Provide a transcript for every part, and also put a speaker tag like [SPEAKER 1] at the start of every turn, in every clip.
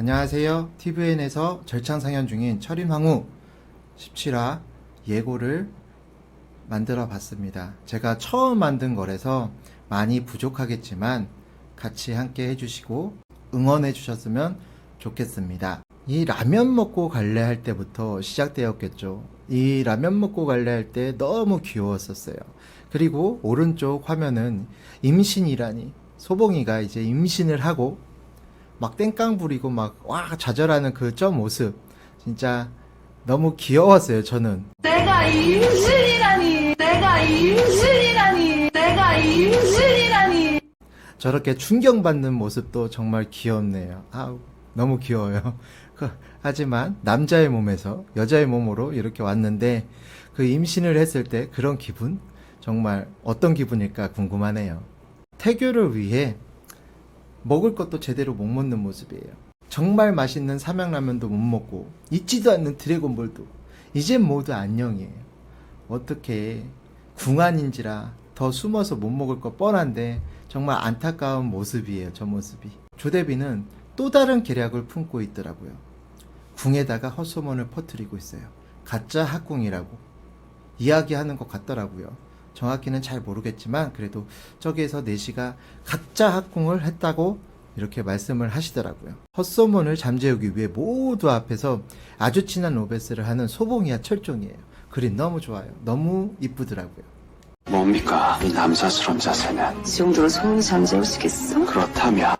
[SPEAKER 1] 안녕하세요. TVN에서 절창상연 중인 철인황후 17화 예고를 만들어 봤습니다. 제가 처음 만든 거라서 많이 부족하겠지만 같이 함께 해주시고 응원해 주셨으면 좋겠습니다. 이 라면 먹고 갈래 할 때부터 시작되었겠죠. 이 라면 먹고 갈래 할 때 너무 귀여웠었어요. 그리고 오른쪽 화면은 임신이라니 소봉이가 이제 임신을 하고 막 땡깡 부리고 막 와 좌절하는 그 저 모습. 진짜 너무 귀여웠어요 저는.
[SPEAKER 2] 내가 임신이라니. 내가 임신이라니. 내가 임신이라니.
[SPEAKER 1] 저렇게 충격받는 모습도 정말 귀엽네요. 아우 너무 귀여워요. 그, 하지만 남자의 몸에서 여자의 몸으로 이렇게 왔는데 그 임신을 했을 때 그런 기분? 정말 어떤 기분일까 궁금하네요. 태교를 위해 먹을 것도 제대로 못 먹는 모습이에요. 정말 맛있는 삼양라면도 못 먹고 잊지도 않는 드래곤볼도 이젠 모두 안녕이에요. 어떻게 궁안인지라 더 숨어서 못 먹을 거 뻔한데 정말 안타까운 모습이에요. 저 모습이. 조대비는 또 다른 계략을 품고 있더라고요. 궁에다가 헛소문을 퍼뜨리고 있어요. 가짜 학궁이라고 이야기하는 것 같더라고요. 정확히는 잘 모르겠지만 그래도 저기에서 내시가 가짜 학궁을 했다고 이렇게 말씀을 하시더라고요. 헛소문을 잠재우기 위해 모두 앞에서 아주 친한 로베스를 하는 소봉이와 철종이에요. 그림 너무 좋아요. 너무 이쁘더라고요.
[SPEAKER 3] 뭡니까 이 남사스러운 자세는
[SPEAKER 4] 이 정도로 소문이 잠재우시겠어?
[SPEAKER 3] 그렇다면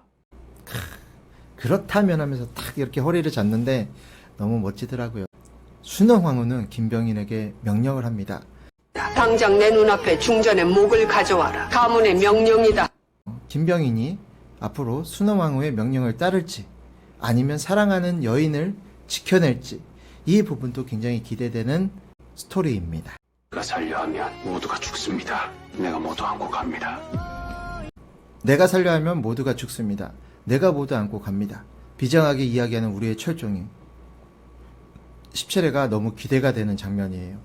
[SPEAKER 1] 그렇다면 하면서 딱 이렇게 허리를 잡는데 너무 멋지더라고요. 순왕후는 김병인에게 명령을 합니다.
[SPEAKER 4] 당장 내 눈앞에 중전의 목을 가져와라. 가문의 명령이다.
[SPEAKER 1] 김병인이 앞으로 순왕후의 명령을 따를지 아니면 사랑하는 여인을 지켜낼지 이 부분도 굉장히 기대되는 스토리입니다.
[SPEAKER 3] 내가 살려 하면 모두가 죽습니다 내가 모두 안고 갑니다
[SPEAKER 1] 내가 살려 하면 모두가 죽습니다. 내가 모두 안고 갑니다. 비장하게 이야기하는 우리의 철종이 17회가 너무 기대가 되는 장면이에요.